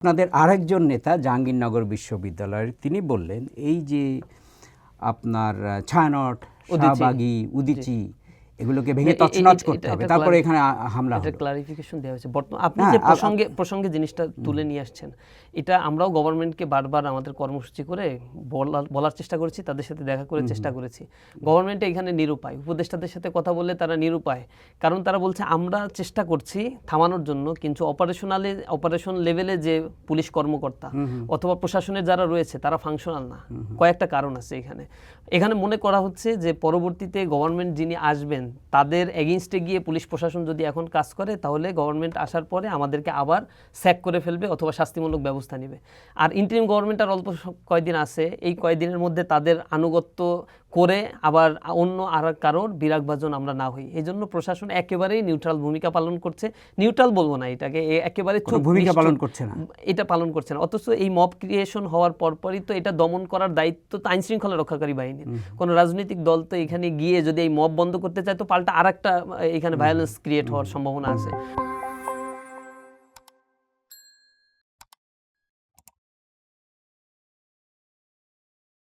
আপনাদের আরেকজন নেতা জাহাঙ্গীরনগর বিশ্ববিদ্যালয়ের তিনি বললেন এই যে আপনার ছায়ানট শাহবাগি উদিচি এগুলোকে ভেঙে তছনছ করতে হবে তারপরে এখানে হামলা এটা ক্লারিফিকেশন দেওয়া হয়েছে। বর্তমান আপনি হ্যাঁ, যে প্রসঙ্গে প্রসঙ্গে জিনিসটা তুলে নিয়ে আসছেন এটা আমরাও গভর্নমেন্টকে বারবার আমাদের কর্মসূচি করে বলার চেষ্টা করেছি তাদের সাথে দেখা করে চেষ্টা করেছি। গভর্নমেন্ট এখানে নিরুপায়। উপদেষ্টাদের সাথে কথা বললে তারা নিরুপায়। কারণ তারা বলছে আমরা চেষ্টা করছি থামানোর জন্য কিন্তু অপারেশনালে অপারেশন লেভেলে যে পুলিশ কর্মকর্তা অথবা প্রশাসনের যারা রয়েছে তারা ফাংশনাল না। কয়েকটা কারণ আছে এখানে। এখানে মনে করা হচ্ছে যে পরবর্তীতে গভর্নমেন্ট যিনি আসবেন তাদের এগেনস্টে গিয়ে পুলিশ প্রশাসন যদি এখন কাজ করে, তাহলে গভর্নমেন্ট আসার পরে আমাদেরকে আবার স্যাক করে ফেলবে অথবা শাস্তিমূলক ব্যবস্থা নেবে। আর ইন্টারিম গভর্নমেন্ট আর অল্প কয়দিন আছে, এই কয়দিনের মধ্যে তাদের আনুগত্য করে আবার অন্য আর কারোর বিরাগভাজন আমরা না হই। এই জন্য প্রশাসন একেবারেই নিউট্রাল ভূমিকা পালন করছে। নিউট্রাল বলব না এটাকে একেবারে ভূমিকা পালন করছে না। এটা পালন করছে না। অথচ এই মব ক্রিয়েশন হওয়ার পরপরই তো এটা দমন করার দায়িত্ব তো আইন শৃঙ্খলা রক্ষাকারী বাহিনীর। কোনো রাজনৈতিক দল তো এখানে গিয়ে যদি এই মব বন্ধ করতে চায় তো পাল্টা আর একটা এখানে ভায়োলেন্স ক্রিয়েট হওয়ার সম্ভাবনা আছে।